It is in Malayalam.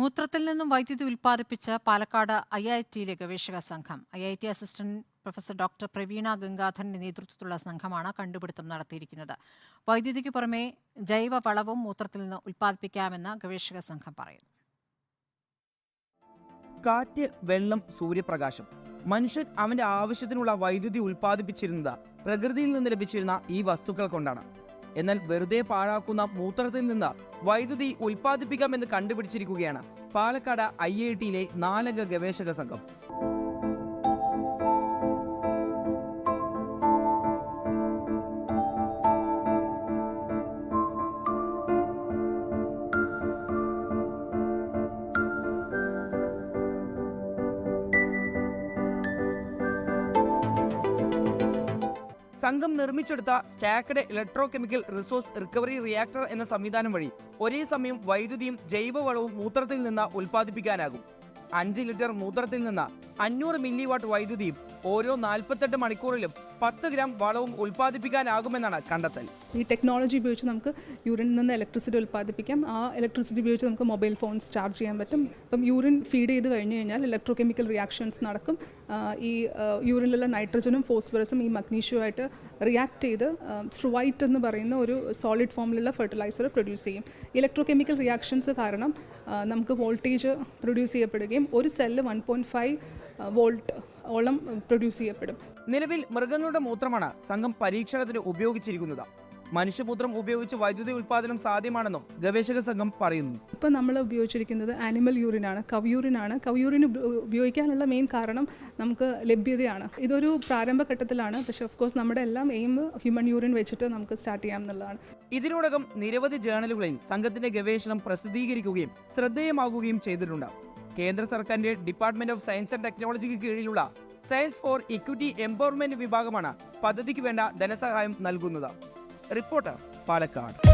മൂത്രത്തിൽ നിന്നും വൈദ്യുതി ഉൽപ്പാദിപ്പിച്ച് പാലക്കാട് ഐ ഐ ടിയിലെ ഗവേഷക സംഘം. I I T assistant professor doctor Praveena ഗംഗാധരന്റെ നേതൃത്വത്തിലുള്ള സംഘമാണ് കണ്ടുപിടുത്തം നടത്തിയിരിക്കുന്നത്. വൈദ്യുതിക്ക് പുറമെ ജൈവ വളവും മൂത്രത്തിൽ നിന്ന് ഉൽപ്പാദിപ്പിക്കാമെന്ന് ഗവേഷക സംഘം പറയുന്നു. കാറ്റ് വെള്ളം സൂര്യപ്രകാശം. മനുഷ്യൻ അവന്റെ ആവശ്യത്തിനുള്ള വൈദ്യുതി ഉൽപ്പാദിപ്പിച്ചിരുന്നത് പ്രകൃതിയിൽ നിന്ന് ലഭിച്ചിരുന്ന ഈ വസ്തുക്കൾ കൊണ്ടാണ്. എന്നാൽ വെറുതെ പാഴാക്കുന്ന മൂത്രത്തിൽ നിന്ന് വൈദ്യുതി ഉൽപ്പാദിപ്പിക്കാമെന്ന് കണ്ടുപിടിച്ചിരിക്കുകയാണ്. പാലക്കാട് ഐ ഐ ടിയിലെ നാലംഗ ഗവേഷക സംഘം. സംഘം നിർമ്മിച്ചെടുത്ത stacked electrochemical resource recovery reactor എന്ന സംവിധാനം വഴി ഒരേ സമയം വൈദ്യുതിയും ജൈവവളവും മൂത്രത്തിൽ നിന്ന് ഉൽപ്പാദിപ്പിക്കാനാകും. അഞ്ച് ലിറ്റർ മൂത്രത്തിൽ നിന്ന് അഞ്ഞൂറ് മില്ലി വാട്ട് വൈദ്യുതിയും ഓരോ നാൽപ്പത്തെട്ട് മണിക്കൂറിലും പത്ത് ഗ്രാം വളവും ഉൽപ്പാദിപ്പിക്കാനാകുമെന്നാണ് കണ്ടെത്തൽ. ഈ ടെക്നോളജി ഉപയോഗിച്ച് നമുക്ക് യൂറിനിൽ നിന്ന് ഇലക്ട്രിസിറ്റി ഉൽപ്പാദിപ്പിക്കാം. ആ ഇലക്ട്രിസിറ്റി ഉപയോഗിച്ച് നമുക്ക് മൊബൈൽ ഫോൺസ് ചാർജ് ചെയ്യാൻ പറ്റും. അപ്പം യൂറിൻ ഫീഡ് ചെയ്ത് കഴിഞ്ഞു കഴിഞ്ഞാൽ ഇലക്ട്രോ കെമിക്കൽ റിയാക്ഷൻസ് നടക്കും ഈ യൂറിനിലുള്ള നൈട്രജനും ഫോസ്ഫറസും ഈ മഗ്നീഷ്യമായിട്ട് റിയാക്ട് ചെയ്ത് സ്ട്രുവൈറ്റ് എന്ന് പറയുന്ന ഒരു സോളിഡ് ഫോമിലുള്ള ഫെർട്ടിലൈസർ പ്രൊഡ്യൂസ് ചെയ്യും. ഇലക്ട്രോ കെമിക്കൽ റിയാക്ഷൻസ് കാരണം നമുക്ക് വോൾട്ടേജ് പ്രൊഡ്യൂസ് ചെയ്യപ്പെടുകയും ഒരു cell one point five volt ഓളം പ്രൊഡ്യൂസ് ചെയ്യപ്പെടും. നിലവിൽ മൃഗങ്ങളുടെ മൂത്രമാണ് സംഘം പരീക്ഷണത്തിന് ഉപയോഗിച്ചിരിക്കുന്നത്. മനുഷ്യപുത്രം ഉപയോഗിച്ച് വൈദ്യുതി ഉൽപാദനം സാധ്യമാണെന്നും ഗവേഷക സംഘം പറയുന്നു. ഇപ്പം നമ്മൾ ഉപയോഗിച്ചിരിക്കുന്നത് ആനിമൽ യൂറിനാണ് കവ്യൂറിനാണ് കവ്യൂറിന് ഉപ- ഉപയോഗിക്കാനുള്ള മെയിൻ കാരണം നമുക്ക് ലഭ്യതയാണ്. ഇതൊരു പ്രാരംഭഘട്ടത്തിലാണ് പക്ഷെ പക്ഷേ ഓഫ് കോഴ്സ് നമ്മുടെ എല്ലാം എയിം ഹ്യൂമൻ യൂറിൻ വെച്ചിട്ട് നമുക്ക് സ്റ്റാർട്ട് ചെയ്യാം എന്നുള്ളതാണ്. ഇതിനോടകം നിരവധി ജേണലുകളിൽ സംഘത്തിന്റെ ഗവേഷണം പ്രസിദ്ധീകരിക്കുകയും ശ്രദ്ധേയമാകുകയും ചെയ്തിട്ടുണ്ട്. കേന്ദ്ര സർക്കാരിന്റെ ഡിപ്പാർട്ട്മെന്റ് ഓഫ് സയൻസ് ആൻഡ് ടെക്നോളജിക്ക് കീഴിലുള്ള സയൻസ് ഫോർ ഇക്വിറ്റി എംപവർമെന്റ് വിഭാഗമാണ് പദ്ധതിക്ക് വേണ്ട ധനസഹായം നൽകുന്നത്. റിപ്പോർട്ടർ പാലക്കാട്.